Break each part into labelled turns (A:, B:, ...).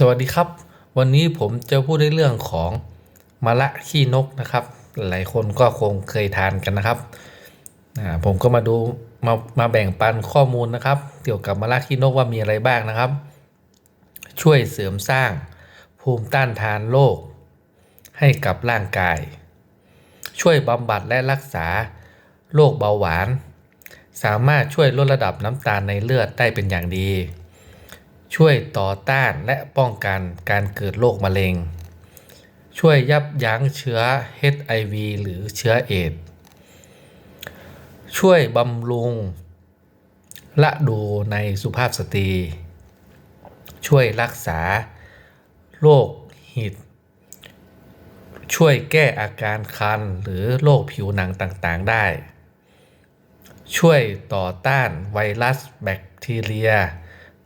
A: สวัสดีครับ วันนี้ผมจะพูดในเรื่องของมะละขี้นกนะครับ หลายคนก็คงเคยทานกันนะครับผมก็มาดูมามาแบ่งปันข้อมูลนะครับ เกี่ยวกับมะละขี้นกว่ามีอะไรบ้างนะครับ ช่วยเสริมสร้างภูมิต้านทานโรคให้กับร่างกาย ช่วยบำบัดและรักษาโรคเบาหวาน สามารถช่วยลดระดับน้ำตาลในเลือดได้เป็นอย่างดี ช่วยต่อต้านและป้องกันการเกิดโรคมะเร็ง ช่วยยับยั้งเชื้อ HIV หรือเชื้อเอดช่วยบำรุงละดูในสุภาพสตรี ช่วยรักษาโรคหิด ช่วยแก้อาการคันหรือโรคผิวหนังต่างๆได้ ช่วยต่อต้านไวรัสแบคทีเรีย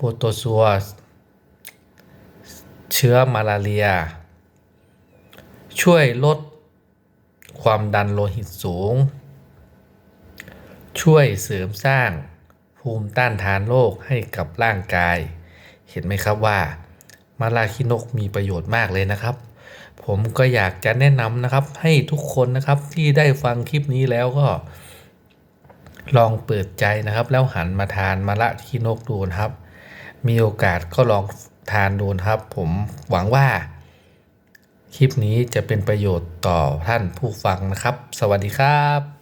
A: โปรโตซัวเชื้อมาลาเรีย ช่วยลดความดันโลหิตสูง ช่วยเสริมสร้างภูมิต้านทานโรคให้กับร่างกาย เห็นไหมครับว่ามาลาคินกมีประโยชน์มากเลยนะครับ ผมก็อยากจะแนะนำนะครับให้ทุกคนนะครับที่ได้ฟังคลิปนี้แล้วก็ ลองเปิดใจนะครับ แล้วหันมาทานมะละขี้นกดูนะครับ มีโอกาสก็ลองทานดูนะครับ ผมหวังว่า คลิปนี้จะเป็นประโยชน์ต่อท่านผู้ฟังนะครับ สวัสดีครับ